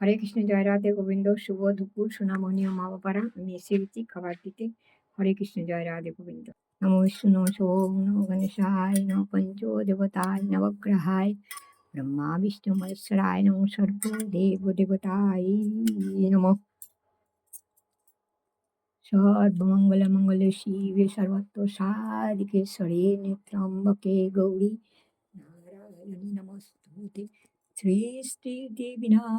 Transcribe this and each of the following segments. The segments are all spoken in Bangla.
হরে কৃষ্ণ, জয় রাধে গোবিন্দ, শুভ দুপুর, সোনামণি ও মা বাবারা আমি এসে গেছি খাবার দিতে। হরে কৃষ্ণ, জয় রাধে গোবিন্দ। নমো বিষ্ণু সোম নমো গণেশায়, নমো পঞ্চ দেবতায় নবগ্রহায়, ব্রহ্মা, বিষ্ণু, মহেশ্বরায়, নমো সর্ব দেব দেবতায় নমো। সর্বমঙ্গল মঙ্গল শিবে, সর্বত্র সাধিকেশ্বরে নেত্রম্বকে গৌরী। নারায়ণী নমস্তুতে। সৃষ্টিবিনাশनं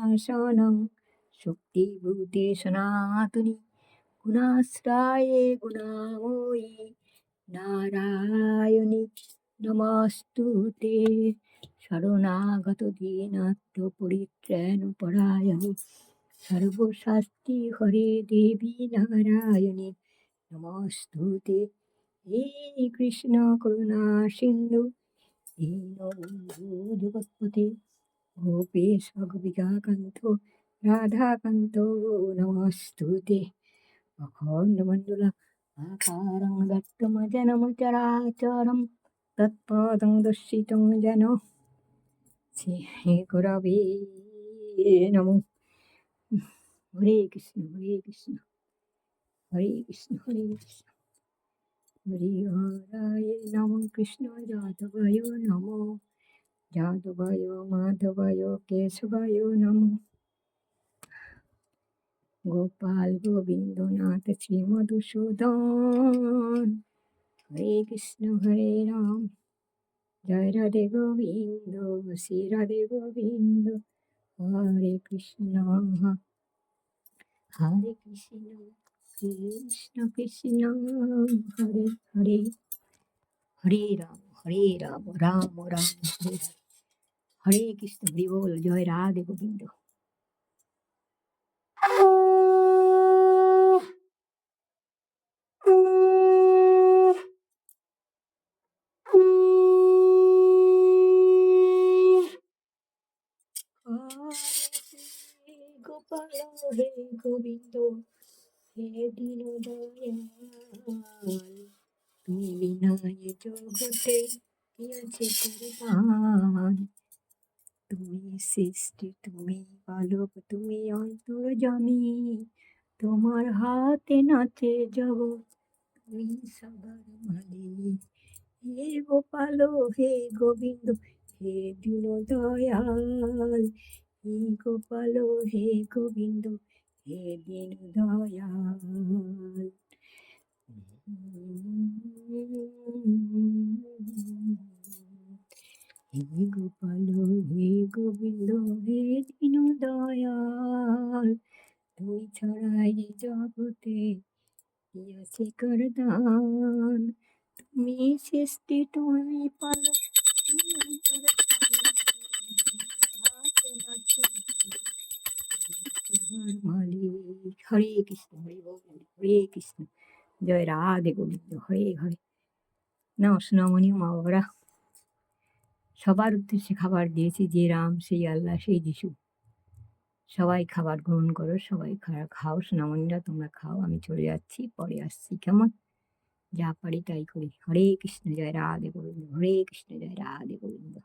শক্তিভূতে সনাতনী গুণাশ্রায়ে গুণাময়ী নারায়ণী নমস্তুতে শরণাগত দীনাত্ম পরিত্রাণ পরায়ণী সর্বশাস্তি হরে দেবী নারায়ণী নমস্তুতে হে কৃষ্ণ করুণা সিন্ধু দীনবন্ধু জগৎপতি গোপেশ গোপিকাকান্ত রাধাকান্ত নমস্তুতে অখণ্ডমণ্ডল আকারং দত্তমজনম চরাচরম তৎপদং দর্শিতং যেন শ্রী গুরবে নমঃ হরে কৃষ্ণ হরে কৃষ্ণ হরে কৃষ্ণ হরে কৃষ্ণ হরি হরায় নম কৃষ্ণ যাদবায় নম যাদবায় মাধবায় কেশবায় নম গোপাল গোবিন্দনাথ শ্রী মধুসূদন হরে কৃষ্ণ হরে রাম জয় রাধে গোবিন্দ শ্রী রাধে গোবিন্দ হরে কৃষ্ণ হরে কৃষ্ণ কৃষ্ণ কৃষ্ণ হরে হরে হরে রাম হরে রাম রাম রাম হরে হরে কৃষ্ণ, হরি বল, জয় রাধে গোবিন্দ। গোপাল, হে গোবিন্দ, হে দিন দয়াল তুমি বিনায় জগতে আছে পরিমাণ তুমি সৃষ্টি, তুমি পালক তুমি অন্তর জমি। তোমার হাতে নাচে জগৎ, তুমি সবার মালিক। হে গোপাল, হে গোবিন্দ, হে দিন দয়াল হে গোপাল, হে গোবিন্দ, হে দিন হে গোপাল, হে গোবিন্দ, হে দিন দয়াল তুই ছড়াই জগতে কি আছে করদান? তুমি সৃষ্টি, তুমি তোমার মালিক। হরে কৃষ্ণ, হরে গোবিন্দ, হরে কৃষ্ণ। জয় রাধে গোবিন্দ, হরে হরে। নমস্কার মা বাবারা। সবার উদ্দেশ্যে খাবার দিয়েছি, যে রাম, সেই আল্লাহ, সেই যিশু। সবাই খাবার গ্রহণ করো, সবাই খাও, সোনামণিরা, তোমরা খাও, আমি চলে যাচ্ছি, পরে আসছি, কেমন? যা পারি তাই করি। হরে কৃষ্ণ, জয় রাধে গোবিন্দ, হরে কৃষ্ণ, জয় রাধে গোবিন্দ।